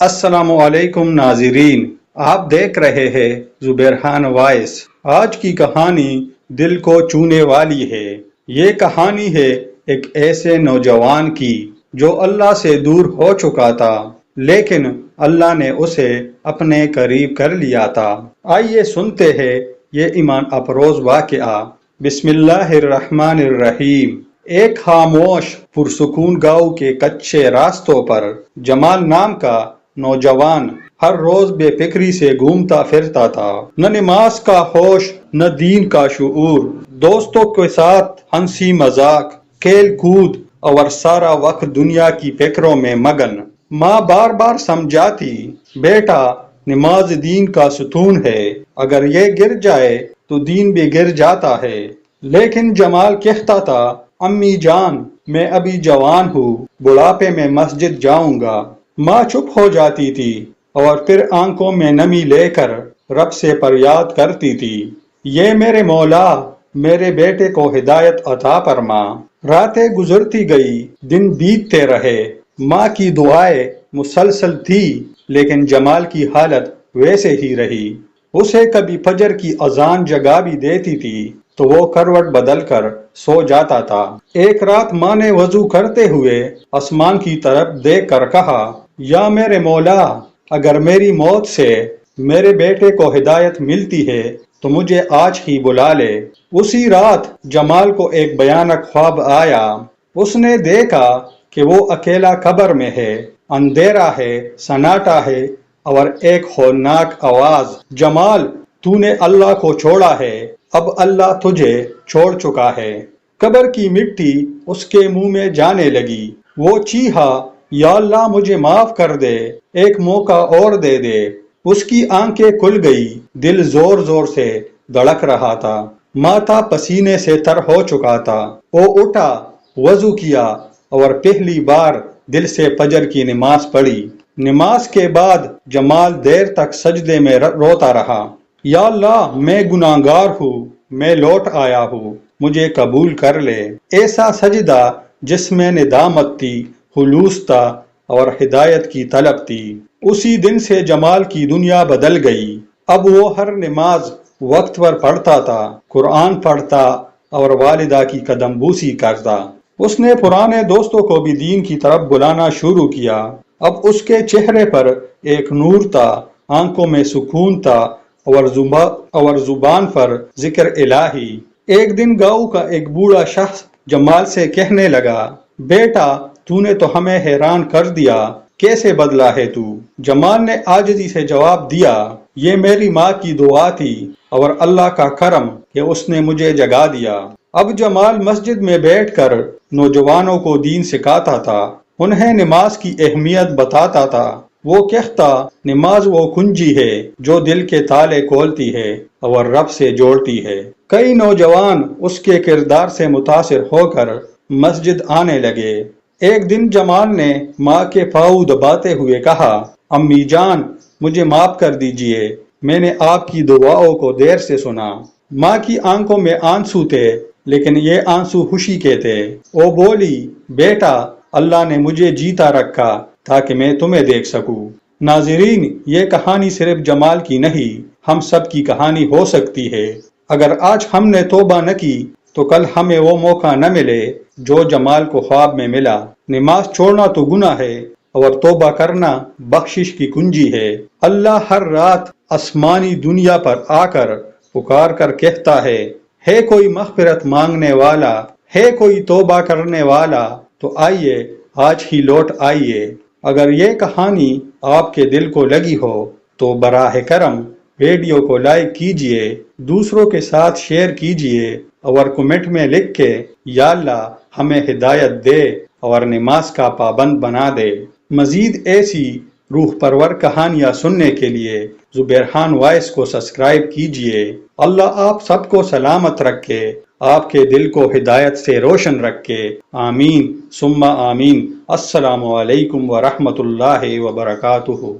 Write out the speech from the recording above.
السلام علیکم ناظرین، آپ دیکھ رہے ہیں زبیرحان وائس۔ آج کی کہانی دل کو چونے والی ہے۔ یہ کہانی ہے ایک ایسے نوجوان کی جو اللہ سے دور ہو چکا تھا، لیکن اللہ نے اسے اپنے قریب کر لیا تھا۔ آئیے سنتے ہیں یہ ایمان افروز واقعہ۔ بسم اللہ الرحمن الرحیم۔ ایک خاموش، پرسکون گاؤں کے کچے راستوں پر جمال نام کا نوجوان ہر روز بے فکری سے گھومتا پھرتا تھا۔ نہ نماز کا ہوش، نہ دین کا شعور۔ دوستوں کے ساتھ ہنسی مذاق، کھیل کود اور سارا وقت دنیا کی فکروں میں مگن۔ ماں بار بار سمجھاتی، بیٹا، نماز دین کا ستون ہے۔ اگر یہ گر جائے تو دین بھی گر جاتا ہے۔ لیکن جمال کہتا تھا، امی جان، میں ابھی جوان ہوں، بڑھاپے میں مسجد جاؤں گا۔ ماں چپ ہو جاتی تھی اور پھر آنکھوں میں نمی لے کر رب سے پریاد کرتی تھی۔ یہ میرے مولا، میرے بیٹے کو ہدایت عطا فرما۔ راتیں گزرتی گئی، دن بیتتے رہے۔ ماں کی دعائیں مسلسل تھی، لیکن جمال کی حالت ویسے ہی رہی۔ اسے کبھی فجر کی اذان جگہ بھی دیتی تھی، تو وہ کروٹ بدل کر سو جاتا تھا۔ ایک رات ماں نے وضو کرتے ہوئے آسمان کی طرف دیکھ کر کہا یا میرے مولا، اگر میری موت سے میرے بیٹے کو ہدایت ملتی ہے، تو مجھے آج ہی بلا لے۔ اسی رات جمال کو ایک بیانک خواب آیا۔ اس نے دیکھا کہ وہ اکیلا قبر میں ہے۔ اندھیرا ہے، سناٹا ہے اور ایک ہولناک آواز۔ جمال، تو نے اللہ کو چھوڑا ہے۔ اب اللہ تجھے چھوڑ چکا ہے۔ قبر کی مٹی اس کے منہ میں جانے لگی۔ وہ چیہا یا اللہ مجھے معاف کر دے، ایک موقع اور دے دے۔ اس کی آنکھیں کھل گئی، دل زور زور سے دڑک رہا تھا۔ ماتا پسینے سے تر ہو چکا تھا۔ وہ اٹھا، وضو کیا اور پہلی بار دل سے پجر کی نماز پڑھی۔ نماز کے بعد جمال دیر تک سجدے میں روتا رہا۔ یا اللہ، میں گناہگار ہوں، میں لوٹ آیا ہوں، مجھے قبول کر لے۔ ایسا سجدہ جس میں ندامت تھی خلوص تھا اور ہدایت کی طلب تھی۔ اسی دن سے جمال کی دنیا بدل گئی۔ اب وہ ہر نماز وقت پر پڑھتا تھا، قرآن پڑھتا اور والدہ کی قدم بوسی کرتا۔ اس نے پرانے دوستوں کو بھی دین کی طرف بلانا شروع کیا۔ اب اس کے چہرے پر ایک نور تھا، آنکھوں میں سکون تھا اور اور زبان پر ذکر الہی۔ ایک دن گاؤں کا ایک بوڑھا شخص جمال سے کہنے لگا، بیٹا تو نے تو ہمیں حیران کر دیا، کیسے بدلا ہے تو؟ جمال نے آجزی سے جواب دیا، یہ میری ماں کی دعا تھی اور اللہ کا کرم کہ اس نے مجھے جگا دیا۔ اب جمال مسجد میں بیٹھ کر نوجوانوں کو دین سکھاتا تھا، انہیں نماز کی اہمیت بتاتا تھا۔ وہ کہتا، نماز وہ کنجی ہے جو دل کے تالے کھولتی ہے اور رب سے جوڑتی ہے۔ کئی نوجوان اس کے کردار سے متاثر ہو کر مسجد آنے لگے۔ ایک دن جمال نے ماں کے پاؤ دباتے ہوئے کہا، امی جان، مجھے معاف کر دیجیے۔ میں نے آپ کی دعاؤں کو دیر سے سنا۔ ماں کی آنکھوں میں آنسو تھے، لیکن یہ آنسو خوشی کے تھے۔ وہ بولی، بیٹا، اللہ نے مجھے جیتا رکھا تاکہ میں تمہیں دیکھ سکوں۔ ناظرین، یہ کہانی صرف جمال کی نہیں، ہم سب کی کہانی ہو سکتی ہے۔ اگر آج ہم نے توبہ نہ کی تو کل ہمیں وہ موقع نہ ملے جو جمال کو خواب میں ملا۔ نماز چھوڑنا تو گناہ ہے، اور توبہ کرنا بخشش کی کنجی ہے۔ اللہ ہر رات آسمانی دنیا پر آ کر پکار کر کہتا ہے ہے کوئی مغفرت مانگنے والا، ہے کوئی توبہ کرنے والا، تو آئیے، آج ہی لوٹ آئیے۔ اگر یہ کہانی آپ کے دل کو لگی ہو تو براہ کرم ویڈیو کو لائک کیجیے، دوسروں کے ساتھ شیئر کیجیے، اور کمنٹ میں لکھ کے، یا اللہ ہمیں ہدایت دے، اور نماز کا پابند بنا دے۔ مزید ایسی روح پرور کہانیاں سننے کے لیے زبیرحان وائس کو سبسکرائب کیجیے۔ اللہ آپ سب کو سلامت رکھے، آپ کے دل کو ہدایت سے روشن رکھے۔ آمین سمہ آمین۔ السلام علیکم ورحمۃ اللہ وبرکاتہ۔